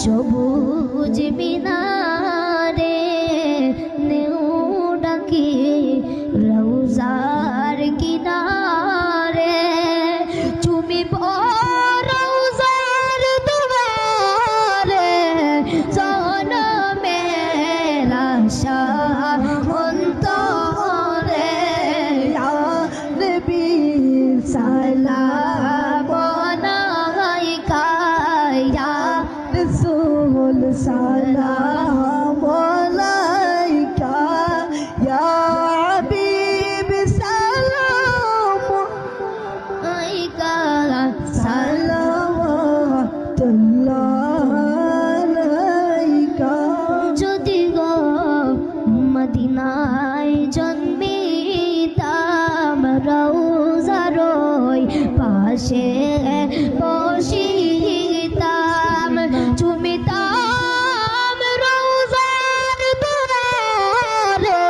সবুজ মিনারে নেউ ডাকে রৌজার কিনারে চুমি রৌজার রৌজারই পাশে বসিতাম চুমিতাম রৌজার দুয়ারে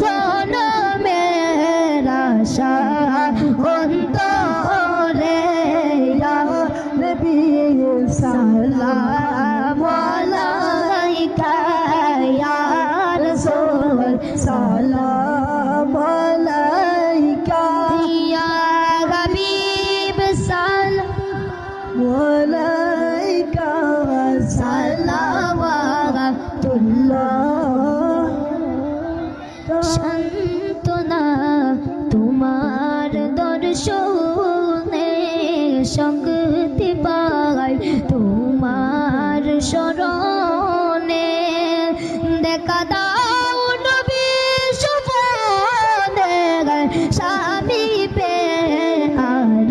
জনমের আশা অন্তরে সালাম আলাইকা ইয়া রাসূল সালাম। আলাইকা সালাওয়াতুল্লাহ। সান্তনা তোমার দর্শনে তোমার শরণে দেখা দাও নবী সুফনে স্বামী পে আর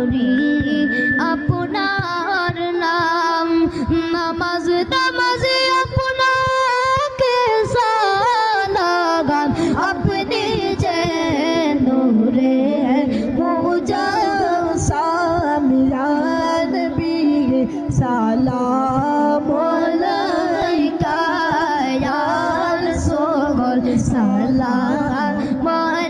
করি আপনার নাম নামাজ নামাজে আপনাকে সালাম আপনি